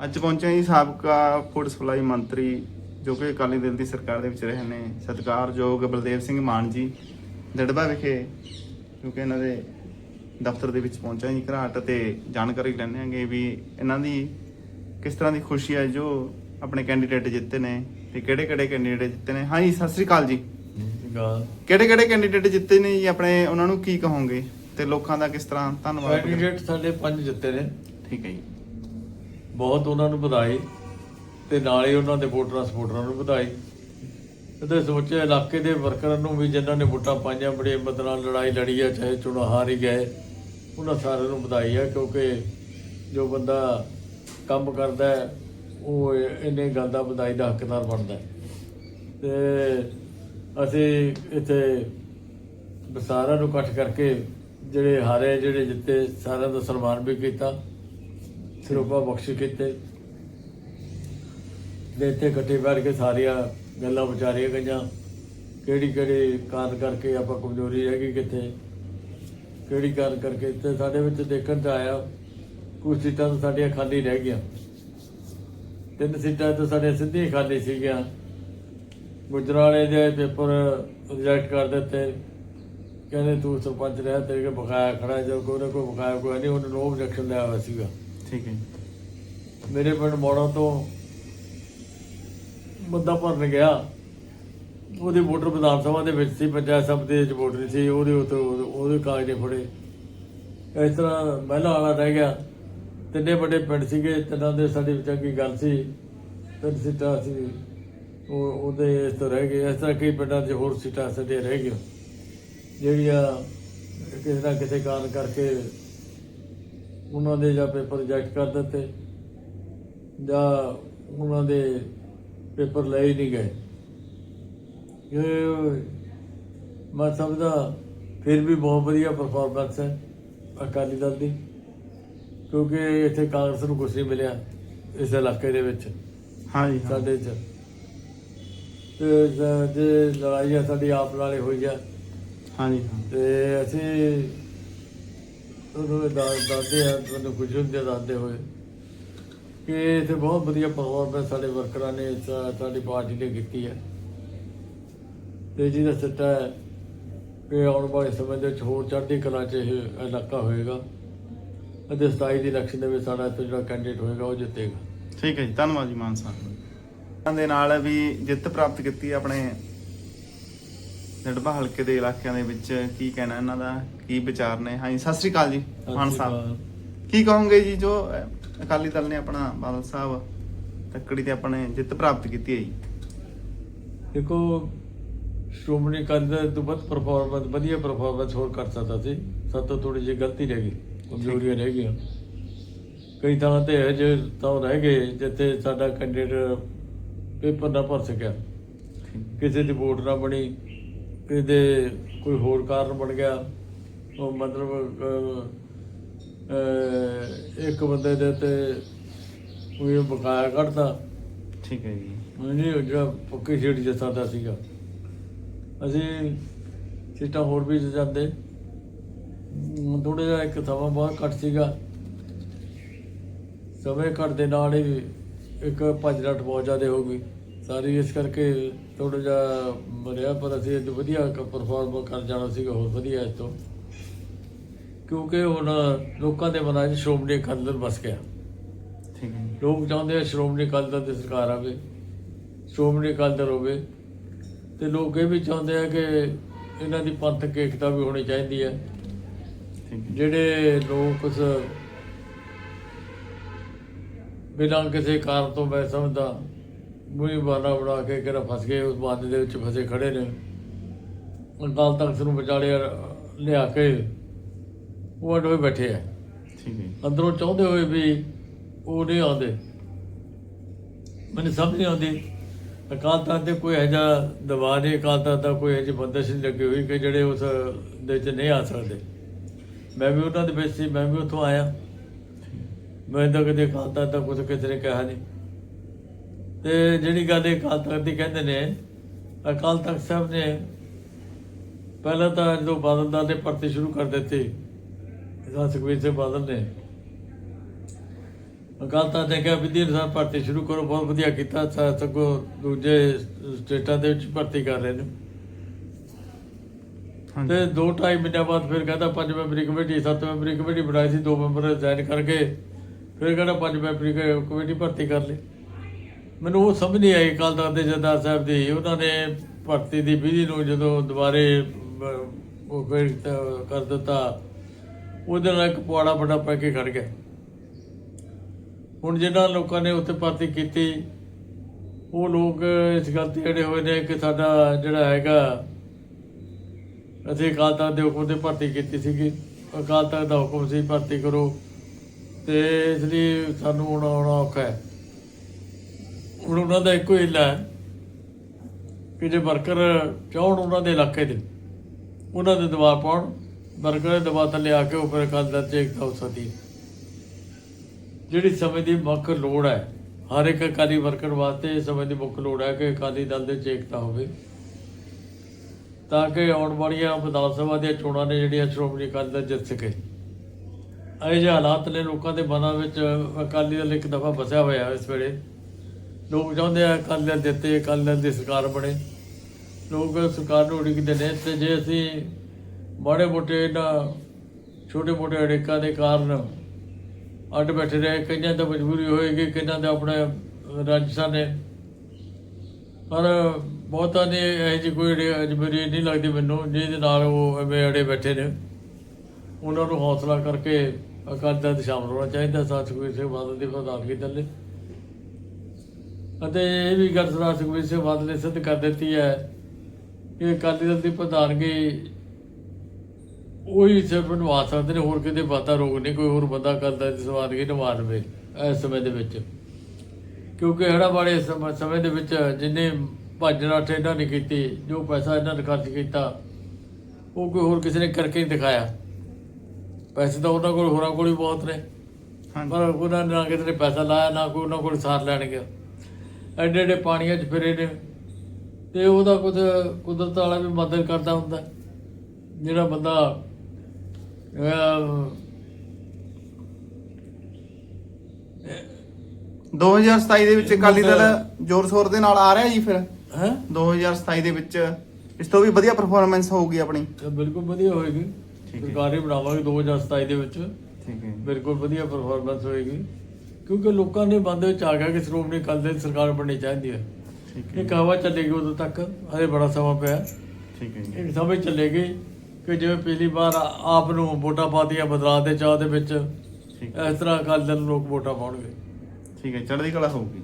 ਅੱਜ ਪਹੁੰਚੇ ਜੀ ਸਾਬਕਾ ਫੂਡ ਸਪਲਾਈ ਮੰਤਰੀ ਜੋ ਕਿ ਅਕਾਲੀ ਦਲ ਦੀ ਸਰਕਾਰ ਦੇ ਵਿੱਚ ਰਹੇ ਨੇ ਸਤਿਕਾਰਯੋਗ ਬਲਦੇਵ ਸਿੰਘ ਮਾਨ ਜੀ ਦੜਬਾ ਵਿਖੇ ਕਿਉਂਕਿ ਇਹਨਾਂ ਦੇ ਦਫ਼ਤਰ ਦੇ ਵਿੱਚ ਪਹੁੰਚਾ ਜੀ ਘਰਾਟ ਤੇ ਜਾਣਕਾਰੀ ਲੈਣੇ ਆਂਗੇ ਵੀ ਇਹਨਾਂ ਦੀ ਕਿਸ ਤਰ੍ਹਾਂ ਦੀ ਖੁਸ਼ੀ ਹੈ ਜੋ ਆਪਣੇ ਕੈਂਡੀਡੇਟ ਜਿੱਤੇ ਨੇ ਤੇ ਕਿਹੜੇ ਕਿਹੜੇ ਕੈਂਡੀਡੇਟ ਜਿੱਤੇ ਨੇ। ਹਾਂ ਜੀ ਸਤਿ ਸ੍ਰੀ ਅਕਾਲ ਜੀ। ਕਿਹੜੇ ਕਿਹੜੇ ਕੈਂਡੀਡੇਟ ਜਿੱਤੇ ਨੇ ਜੀ ਆਪਣੇ ਉਹਨਾਂ ਨੂੰ ਕੀ ਕਹੋਗੇ? ਤੇ ਲੋਕਾਂ ਦਾ ਕਿਸ ਤਰ੍ਹਾਂ ਧੰਨਵਾਦ? ਕੈਂਡੀਡੇਟ ਸਾਡੇ ਪੰਜ ਜਿੱਤੇ ਨੇ। ਠੀਕ ਹੈ ਜੀ। ਬਹੁਤ ਉਹਨਾਂ ਨੂੰ ਵਧਾਈ ਤੇ ਨਾਲੇ ਉਹਨਾਂ ਦੇ ਵੋਟਰਾਂ ਸਪੋਰਟਰਾਂ ਨੂੰ ਵਧਾਈ ਤੇ ਸਮੁੱਚੇ ਇਲਾਕੇ ਦੇ ਵਰਕਰਾਂ ਨੂੰ ਵੀ ਜਿਨ੍ਹਾਂ ਨੇ ਵੋਟਾਂ ਪਾਈਆਂ, ਬੜੀ ਹਿੰਮਤ ਨਾਲ ਲੜਾਈ ਲੜੀ ਹੈ ਚਾਹੇ ਚੁਣਾ ਹਾਰ ਹੀ ਗਏ, ਉਹਨਾਂ ਸਾਰਿਆਂ ਨੂੰ ਵਧਾਈ ਹੈ ਕਿਉਂਕਿ ਜੋ ਬੰਦਾ ਕੰਮ ਕਰਦਾ ਹੈ, ਉਹ ਇਹਨੇ ਗੱਲ ਦਾ ਵਧਾਈ ਦਾ ਹੱਕਦਾਰ ਬਣਦਾ ਹੈ। ਤੇ ਅਸੀਂ ਇੱਥੇ ਸਾਰਿਆਂ ਨੂੰ ਇਕੱਠ ਕਰਕੇ ਜਿਹੜੇ ਹਾਰੇ, ਜਿਹੜੇ ਜਿੱਤੇ, ਸਾਰਿਆਂ ਦਾ ਸਨਮਾਨ ਵੀ ਕੀਤਾ। ਸਰੂਪਾ ਬਖਸ਼ ਕੀਤੇ। ਦੇ ਇੱਥੇ ਇਕੱਠੇ ਬੈਠ ਕੇ ਸਾਰੀਆਂ ਗੱਲਾਂ ਵਿਚਾਰੀਆਂ ਗਈਆਂ। ਕਿਹੜੀ ਕਿਹੜੀ ਕਾਰਨ ਕਰਕੇ ਆਪਾਂ ਕਮਜ਼ੋਰੀ ਰਹਿ ਗਈ ਕਿੱਥੇ? ਕਿਹੜੀ ਕਾਰਨ ਕਰਕੇ? ਤੇ ਸਾਡੇ ਵਿੱਚ ਦੇਖਣ ਤੇ ਆਇਆ, ਕੁਝ ਸੀਟਾਂ ਤਾਂ ਸਾਡੀਆਂ ਖਾਲੀ ਰਹਿ ਗਈਆਂ। ਤਿੰਨ ਸੀਟਾਂ ਤਾਂ ਸਾਡੀਆਂ ਸਿੱਧੀਆਂ ਖਾਲੀ ਸੀਗੀਆਂ। ਗੁਜਰਾਲੇ ਦੇ ਪੇਪਰ ਰਿਜੈਕਟ ਕਰ ਦਿੱਤੇ। ਕਹਿੰਦੇ ਤੂੰ ਸਰਪੰਚ ਰਿਹਾ, ਤੇਰੇ ਕੋਲ ਬਕਾਇਆ ਖੜਾ ਜੋ ਕੋਈ ਨਾ ਕੋਈ ਬਕਾਇਆ ਕੋਈ ਨਹੀਂ, ਉਹਨੇ ਨੂੰ ਆਬਜੈਕਸ਼ਨ ਲਿਆ ਹੋਇਆ ਸੀਗਾ। ਠੀਕ ਹੈ ਜੀ। ਮੇਰੇ ਪਿੰਡ ਮੋੜਾ ਤੋਂ ਮੁੱਦਾ ਭਰਨ ਗਿਆ। ਉਹਦੀ ਵੋਟਰ ਵਿਧਾਨ ਸਭਾ ਦੇ ਵਿੱਚ ਸੀ, ਪੰਚਾਇਤ ਸਭਾ ਦੇ ਵਿੱਚ ਵੋਟ ਨਹੀਂ ਸੀ, ਉਹਦੇ ਉੱਤੇ ਉਹਦੇ ਕਾਗਜ਼ ਨੇ ਫੜੇ। ਇਸ ਤਰ੍ਹਾਂ ਮਹਿਲਾ ਵਾਲਾ ਰਹਿ ਗਿਆ। ਤਿੰਨੇ ਵੱਡੇ ਪਿੰਡ ਸੀਗੇ, ਤਿੰਨਾਂ ਦੇ ਸਾਡੀ ਚੰਗੀ ਗੱਲ ਸੀ। ਤਿੰਨ ਸੀਟਾਂ ਸੀ, ਉਹ ਉਹਦੇ ਇਸ ਤੋਂ ਰਹਿ ਗਏ। ਇਸ ਤਰ੍ਹਾਂ ਕਈ ਪਿੰਡਾਂ 'ਚ ਹੋਰ ਸੀਟਾਂ ਸਾਡੀਆਂ ਰਹਿ ਗਈਆਂ। ਜਿਹੜੀਆਂ ਕਿਸੇ ਨਾ ਕਿਸੇ ਕਾਰਨ ਕਰਕੇ ਉਹਨਾਂ ਦੇ ਜਾਂ ਪੇਪਰ ਰਿਜੈਕਟ ਕਰ ਦਿੱਤੇ ਜਾਂ ਉਹਨਾਂ ਦੇ ਪੇਪਰ ਲਏ ਹੀ ਨਹੀਂ ਗਏ। ਇਹ ਮੈਂ ਸਮਝਦਾ ਫਿਰ ਵੀ ਬਹੁਤ ਵਧੀਆ ਪਰਫਾਰਮੈਂਸ ਹੈ ਅਕਾਲੀ ਦਲ ਦੀ ਕਿਉਂਕਿ ਇੱਥੇ ਕਾਂਗਰਸ ਨੂੰ ਕੁਛ ਨਹੀਂ ਮਿਲਿਆ ਇਸ ਇਲਾਕੇ ਦੇ ਵਿੱਚ। ਹਾਂ ਜੀ ਹਾਂ। ਸਾਡੇ ਚ। ਤੇ ਜ- ਲੜਾਈ ਆ ਸਾਡੀ ਆਪ ਨਾਲੇ ਹੋਈ ਆ। ਹਾਂ ਜੀ ਹਾਂ। ਤੇ ਅਸੀਂ ਉਹਨੂੰ ਦੱਸ ਦੱਸਦੇ ਆ ਤੁਹਾਨੂੰ ਹੁੰਦੀ ਹੁੰਦੇ ਦੱਸਦੇ ਹੋਏ। ਕਿ ਇੱਥੇ ਬਹੁਤ ਵਧੀਆ ਪਰਫਾਰਮੈਂਸ ਸਾਡੇ ਵਰਕਰਾਂ ਨੇ ਸਾਡੀ ਪਾਰਟੀ ਨੇ ਕੀਤੀ ਹੈ ਤੇ ਜਿਹਦਾ ਸੱਟਾ ਹੈ ਕਿ ਆਉਣ ਵਾਲੇ ਸਮੇਂ ਦੇ ਵਿੱਚ ਹੋਰ ਚੜ੍ਹਦੀ ਕਲਾ 'ਚ ਇਹ ਇਲਾਕਾ ਹੋਏਗਾ ਅਤੇ 27 ਦੀ ਇਲੈਕਸ਼ਨ ਦੇ ਵਿੱਚ ਸਾਡਾ ਇੱਥੇ ਜਿਹੜਾ ਕੈਂਡੀਡੇਟ ਹੋਏਗਾ, ਉਹ ਜਿੱਤੇਗਾ। ਠੀਕ ਹੈ ਜੀ, ਧੰਨਵਾਦ ਜੀ ਮਾਨ ਸਾਹਿਬ। ਦੇ ਨਾਲ ਵੀ ਜਿੱਤ ਪ੍ਰਾਪਤ ਕੀਤੀ ਆਪਣੇ ਨੜਬਾ ਹਲਕੇ ਦੇ ਇਲਾਕਿਆਂ ਦੇ ਵਿੱਚ ਕੀ ਕਹਿਣਾ ਇਹਨਾਂ ਦਾ ਕੀ ਵਿਚਾਰ ਨੇ? ਹਾਂਜੀ ਸਤਿ ਸ੍ਰੀ ਅਕਾਲ ਜੀ ਮਾਨ ਸਾਹਿਬ। ਕੀ ਕਹੋਗੇ ਜੀ ਜੋ ਅਕਾਲੀ ਦਲ ਨੇ ਆਪਣਾ ਬਾਦਲ ਸਾਹਿਬ ਤੱਕੜੀ ਤੇ ਆਪਣੇ ਜਿੱਤ ਪ੍ਰਾਪਤ ਕੀਤੀ ਹੈ ਜੀ? ਦੇਖੋ ਸ਼੍ਰੋਮਣੀ ਅਕਾਲੀ ਦਲ ਤੋਂ ਪਰਫਾਰਮੈਂਸ ਵਧੀਆ ਪਰਫਾਰਮੈਂਸ ਹੋਰ ਕਰ ਸਕਦਾ ਸੀ। ਸਾਤੋਂ ਥੋੜੀ ਜਿਹੀ ਗਲਤੀ ਰਹਿ ਗਈ ਕਮਜ਼ੋਰੀਆਂ ਰਹਿ ਗਈਆਂ। ਕਈ ਥਾਂ ਤੇ ਜੇ ਤਾਂ ਰਹਿ ਗਏ ਜਿੱਥੇ ਸਾਡਾ ਕੈਂਡੀਡੇਟ ਪੇਪਰ ਨਾ ਭਰ ਸਕਿਆ। ਕਿਸੇ ਦੀ ਵੋਟ ਨਾ ਬਣੀ। ਦੇ ਕੋਈ ਹੋਰ ਕਾਰਨ ਬਣ ਗਿਆ। ਉਹ ਮਤਲਬ ਇੱਕ ਬੰਦੇ ਦੇ ਤੇ ਕੋਈ ਬਕਾਇਆ ਕੱਢਦਾ ਠੀਕ ਹੈ ਜੀ। ਨਹੀਂ ਉਹ ਜਿਹੜਾ ਪੱਕੀ ਸੀਟ ਜਿੱਤਾਂ ਦਾ ਸੀਗਾ। ਅਸੀਂ ਸੀਟਾਂ ਹੋਰ ਵੀ ਜਾਂਦੇ ਥੋੜਾ ਜਿਹਾ ਇੱਕ ਸਮਾਂ ਬਹੁਤ ਘੱਟ ਸੀਗਾ। ਸਮੇਂ ਘੱਟ ਦੇ ਨਾਲ ਹੀ ਇੱਕ ਭੱਜ ਰੱਟ ਬਹੁਤ ਜ਼ਿਆਦਾ ਹੋ ਗਈ। ਸਾਰੀ ਇਸ ਕਰਕੇ ਥੋੜਾ ਜਿਹਾ ਮਰਿਆ ਪਰ ਅਸੀਂ ਅੱਜ ਵਧੀਆ ਪਰਫਾਰਮ ਕਰ ਜਾਣਾ ਸੀਗਾ ਹੋਰ ਵਧੀਆ ਇਸ ਤੋਂ। ਕਿਉਂਕਿ ਹੁਣ ਲੋਕਾਂ ਦੇ ਮਨਾਂ 'ਚ ਸ਼੍ਰੋਮਣੀ ਅਕਾਲੀ ਦਲ ਵਸ ਗਿਆ। ਠੀਕ ਹੈ ਲੋਕ ਚਾਹੁੰਦੇ ਆ ਸ਼੍ਰੋਮਣੀ ਅਕਾਲੀ ਦਲ ਦੀ ਸਰਕਾਰ ਆਵੇ ਸ਼੍ਰੋਮਣੀ ਅਕਾਲੀ ਦਲ ਹੋਵੇ। ਤੇ ਲੋਕ ਇਹ ਵੀ ਚਾਹੁੰਦੇ ਆ ਕਿ ਇਹਨਾਂ ਦੀ ਪੰਥਕ ਏਕਤਾ ਵੀ ਹੋਣੀ ਚਾਹੀਦੀ ਹੈ। ਜਿਹੜੇ ਲੋਕ ਉਸ ਬਿਨਾਂ ਕਿਸੇ ਕਾਰਨ ਤੋਂ ਮੈਂ ਸਮਝਦਾ ਮੂੰਹ ਬਹਾਨਾ ਬਣਾ ਕੇ ਕਿਹੜਾ ਫਸ ਗਏ ਉਸ ਬਾਦ ਦੇ ਵਿੱਚ ਫਸੇ ਖੜੇ ਨੇ। ਅਕਾਲ ਤਖਤ ਨੂੰ ਵਿਚਾਲੇ ਲਿਆ ਕੇ ਉਹ ਅਡੋਏ ਬੈਠੇ ਆ। ਠੀਕ ਹੈ ਅੰਦਰੋਂ ਚਾਹੁੰਦੇ ਹੋਏ ਵੀ ਉਹ ਨਹੀਂ ਆਉਂਦੇ। ਮੈਨੂੰ ਸਮਝ ਨਹੀਂ ਆਉਂਦੀ ਅਕਾਲ ਤਖਤ ਦੇ ਕੋਈ ਐਜਾ ਦਬਾਅ ਨਹੀਂ ਅਕਾਲ ਤਖਤ ਦਾ ਕੋਈ ਐਜੀ ਬੰਦਸ਼ ਨਹੀਂ ਲੱਗੀ ਹੋਈ ਕਿ ਜਿਹੜੇ ਉਸ ਦੇ ਵਿੱਚ ਨਹੀਂ ਆ ਸਕਦੇ। ਮੈਂ ਵੀ ਉਹਨਾਂ ਦੇ ਵਿੱਚ ਸੀ ਮੈਂ ਵੀ ਉੱਥੋਂ ਆਇਆ। ਮੈਂ ਤਾਂ ਕਦੇ ਅਕਾਲ ਤਖਤ ਦਾ ਕੁਝ ਕਿਸੇ ਨੇ ਕਿਹਾ ਨਹੀਂ। ਤੇ ਜਿਹੜੀ ਗੱਲ ਇਹ ਅਕਾਲ ਤਖਤ ਦੀ ਕਹਿੰਦੇ ਨੇ ਅਕਾਲ ਤਖਤ ਸਾਹਿਬ ਨੇ ਪਹਿਲਾਂ ਤਾਂ ਜਦੋਂ ਬਾਦਲ ਦਾ ਨੇ ਭਰਤੀ ਸ਼ੁਰੂ ਕਰ ਦਿੱਤੀ ਇਹਦਾ ਸੁਖਬੀਰ ਸਿੰਘ ਬਾਦਲ ਨੇ ਅਕਾਲ ਤਖਤ ਨੇ ਕਿਹਾ ਵਿਧੀ ਅਨੁਸਾਰ ਭਰਤੀ ਸ਼ੁਰੂ ਕਰੋ ਬਹੁਤ ਵਧੀਆ ਕੀਤਾ ਸਗੋਂ ਦੂਜੇ ਸਟੇਟਾਂ ਦੇ ਵਿੱਚ ਭਰਤੀ ਕਰ ਰਹੇ ਨੇ। ਤੇ ਦੋ ਢਾਈ ਮਹੀਨਿਆਂ ਬਾਅਦ ਫਿਰ ਕਹਿੰਦਾ ਪੰਜ ਮੈਂਬਰੀ ਕਮੇਟੀ ਸੱਤ ਮੈਂਬਰੀ ਕਮੇਟੀ ਬਣਾਈ ਸੀ ਦੋ ਮੈਂਬਰ ਰਿਜ਼ਾਈਨ ਕਰਕੇ ਫਿਰ ਕਹਿੰਦਾ ਪੰਜ ਮੈਂਬਰੀ ਕਮੇਟੀ ਭਰਤੀ ਕਰ ਲਈ। ਮੈਨੂੰ ਉਹ ਸਮਝ ਨਹੀਂ ਆਈ ਕੱਲ ਤੱਕ ਦੇ ਜਥੇਦਾਰ ਸਾਹਿਬ ਦੀ। ਉਹਨਾਂ ਨੇ ਭਰਤੀ ਦੀ ਵਿਧੀ ਨੂੰ ਜਦੋਂ ਦੁਬਾਰੇ ਉਹ ਕਰ ਦਿੱਤਾ, ਉਹਦੇ ਨਾਲ ਇੱਕ ਪੁਆੜਾ ਵੱਡਾ ਪੈ ਕੇ ਖੜ ਗਿਆ। ਹੁਣ ਜਿਹਨਾਂ ਲੋਕਾਂ ਨੇ ਉੱਥੇ ਭਰਤੀ ਕੀਤੀ, ਉਹ ਲੋਕ ਇਸ ਗੱਲ ਤੇ ਅੜੇ ਹੋਏ ਨੇ ਕਿ ਸਾਡਾ ਜਿਹੜਾ ਹੈਗਾ, ਅਸੀਂ ਅਕਾਲ ਤਖਤ ਦੇ ਹੁਕਮ ਤੇ ਭਰਤੀ ਕੀਤੀ ਸੀਗੀ। ਅਕਾਲ ਤਖਤ ਦਾ ਹੁਕਮ ਸੀ ਭਰਤੀ ਕਰੋ। ਤੇ ਇਸ ਲਈ ਸਾਨੂੰ ਹੁਣ ਆਉਣਾ ਔਖਾ ਹੈ। ਹੁਣ ਉਹਨਾਂ ਦਾ ਇੱਕੋ ਹੀ ਹਿੱਲਾ ਹੈ ਕਿ ਜੇ ਵਰਕਰ ਚਾਹਣ ਉਹਨਾਂ ਦੇ ਇਲਾਕੇ ਦੇ, ਉਹਨਾਂ ਦੇ ਦਬਾਅ ਪਾਉਣ, ਵਰਕਰ ਦੇ ਦਬਾਅ ਥੱਲੇ ਆ ਕੇ ਉਹ ਫਿਰ ਅਕਾਲ ਤਖਤ 'ਚ ਏਕਤਾ ਹੋ ਸਕਦੀ ਜਿਹੜੀ ਸਮੇਂ ਦੀ ਮੁੱਖ ਲੋੜ ਹੈ, ਹਰ ਇੱਕ ਅਕਾਲੀ ਵਰਕਰ ਵਾਸਤੇ ਇਸ ਸਮੇਂ ਦੀ ਮੁੱਖ ਲੋੜ ਹੈ ਕਿ ਅਕਾਲੀ ਦਲ ਦੇ 'ਚ ਏਕਤਾ ਹੋਵੇ। ਤਾਂ ਕਿ ਆਉਣ ਵਾਲੀਆਂ ਵਿਧਾਨ ਸਭਾ ਦੀਆਂ ਚੋਣਾਂ ਨੇ ਜਿਹੜੀਆਂ ਸ਼੍ਰੋਮਣੀ ਅਕਾਲੀ ਦਲ ਜਿੱਤ ਸਕੇ। ਇਹ ਜਿਹੇ ਹਾਲਾਤ ਨੇ ਲੋਕਾਂ ਦੇ ਮਨਾਂ ਵਿੱਚ ਅਕਾਲੀ ਦਲ ਇੱਕ ਦਫਾ ਵਸਿਆ ਹੋਇਆ ਇਸ ਵੇਲੇ। ਲੋਕ ਚਾਹੁੰਦੇ ਆ ਅਕਾਲੀ ਦਲ ਦਿੱਤੇ ਅਕਾਲੀ ਦਲ ਦੀ ਸਰਕਾਰ ਬਣੇ। ਲੋਕ ਸਰਕਾਰ ਨੂੰ ਉਡੀਕਦੇ ਨੇ ਤੇ ਜੇ ਅਸੀਂ ਮਾੜੇ ਮੋਟੇ ਇਹਨਾਂ ਛੋਟੇ ਮੋਟੇ ਅੜੇਕਾਂ ਦੇ ਕਾਰਨ ਅੱਡ ਬੈਠੇ ਰਹੇ, ਕਈਆਂ ਤਾਂ ਮਜਬੂਰੀ ਹੋਏਗੀ, ਕਈਆਂ ਦਾ ਆਪਣੇ ਰਾਜਸਥਾਨ ਨੇ। ਪਰ ਬਹੁਤਾਂ ਨੇ ਇਹ ਜਿਹੀ ਕੋਈ ਅੜੇ- ਅਜਬਰੀ ਨਹੀਂ ਲੱਗਦੀ ਮੈਨੂੰ, ਜਿਹਦੇ ਨਾਲ ਉਹ ਐਵੇਂ ਅੜੇ ਬੈਠੇ ਨੇ। ਉਹਨਾਂ ਨੂੰ ਹੌਸਲਾ ਕਰਕੇ ਅਕਾਲੀ ਦਲ 'ਚ ਸ਼ਾਮਲ ਹੋਣਾ ਚਾਹੀਦਾ, ਸਾਥ ਸੁਖਬੀਰ ਸਿੰਘ ਬਾਦਲ ਦੀ ਪ੍ਰਧਾਨਗੀ ਥੱਲੇ ਅਤੇ ਇਹ ਵੀ ਗੱਲ ਸਰਦਾਰ ਸੁਖਬੀਰ ਸਿੰਘ ਬਾਦਲ ਨੇ ਸਿੱਧ ਕਰ ਦਿੱਤੀ ਹੈ ਕਿ ਅਕਾਲੀ ਦਲ ਦੀ ਪ੍ਰਧਾਨਗੀ ਉਹੀ ਸਿਰਫ ਨਿਭਾ ਸਕਦੇ ਨੇ ਹੋਰ ਕਿਤੇ ਵਾਤਾ ਰੋਗ ਨਹੀਂ ਕੋਈ ਹੋਰ ਬੰਦਾ ਕਰਦਾ ਦੀ ਸਵਾਦਗੀ ਨਿਭਾ ਲਵੇ ਇਸ ਸਮੇਂ ਦੇ ਵਿੱਚ। ਕਿਉਂਕਿ ਹੜਾ ਵਾਲੇ ਸਮ- ਦੇ ਵਿੱਚ ਜਿੰਨੇ ਭੱਜਣਾ ਠੇਡਾ ਨਹੀਂ ਕੀਤੀ ਜੋ ਪੈਸਾ ਇਹਨਾਂ ਨੇ ਖਰਚ ਕੀਤਾ ਉਹ ਕੋਈ ਹੋਰ ਕਿਸੇ ਨੇ ਕਰਕੇ ਨਹੀਂ ਦਿਖਾਇਆ। ਪੈਸੇ ਤਾਂ ਉਹਨਾਂ ਕੋਲ ਹੋਰਾਂ ਕੋਲ ਹੀ ਬਹੁਤ ਨੇ। ਪਰ ਉਹਨਾਂ ਨੇ ਨਾ ਕਿਸੇ ਨੇ ਪੈਸਾ ਲਾਇਆ ਨਾ ਕੋਈ ਉਹਨਾਂ ਕੋਲ ਸਾਰ ਲੈਣਗੇ ਐਡੇ ਐਡੇ ਪਾਣੀਆਂ 'ਚ ਫਿਰੇ ਨੇ। ਤੇ ਉਹਦਾ ਕੁਝ ਕੁਦਰਤ ਵਾਲਾ ਵੀ ਮਦਦ ਕਰਦਾ ਹੁੰਦਾ। ਜਿਹੜਾ ਬੰਦਾ ਅਹ, 2027 ਦੇ ਵਿੱਚ ਅਕਾਲੀ ਦਲ ਜ਼ੋਰ ਸ਼ੋਰ ਦੇ ਨਾਲ ਆ ਰਿਹਾ ਜੀ ਫਿਰ? ਹੈਂ? 2027 ਦੇ ਵਿੱਚ ਇਸ ਤੋਂ ਵੀ ਵਧੀਆ ਪਰਫਾਰਮੈਂਸ ਹੋਊਗੀ ਆਪਣੀ। ਤਾਂ ਬਿਲਕੁਲ ਵਧੀਆ ਹੋਏਗੀ। ਸਰਕਾਰ ਬਣਾਵਾਂਗੇ 2027 ਦੇ ਵਿੱਚ। ਠੀਕ ਹੈ। ਬਿਲਕੁਲ ਵਧੀਆ ਪਰਫਾਰਮੈਂਸ ਹੋਏਗੀ। ਕਿਉਂਕਿ ਲੋਕਾਂ ਦੇ ਮਨ ਦੇ ਵਿੱਚ ਆ ਗਿਆ ਕਿ ਸ਼੍ਰੋਮਣੀ ਅਕਾਲੀ ਦਲ ਦੀ ਸਰਕਾਰ ਬਣਨੀ ਚਾਹੀਦੀ ਹੈ। ਠੀਕ ਇਹ ਕਹਾਵਾ ਚੱਲੇਗੀ ਉਦੋਂ ਤੱਕ ਹਜੇ ਬੜਾ ਸਮਾਂ ਪਿਆ। ਠੀਕ ਹੈ ਜੀ। ਇੱਕ ਸਮੇਂ ਚੱਲੇਗੀ ਕਿ ਜਿਵੇਂ ਪਿਛਲੀ ਵਾਰ ਆਪ ਨੂੰ ਵੋਟਾਂ ਪਾਤੀਆਂ ਬਦਲਾਅ ਦੇ ਚਾਹ ਦੇ ਵਿੱਚ ਇਸ ਤਰ੍ਹਾਂ ਅਕਾਲੀ ਦਲ ਨੂੰ ਲੋਕ ਵੋਟਾਂ ਪਾਉਣਗੇ। ਠੀਕ ਹੈ ਚੜ੍ਹਦੀ ਕਲਾ ਹੋਊਗੀ।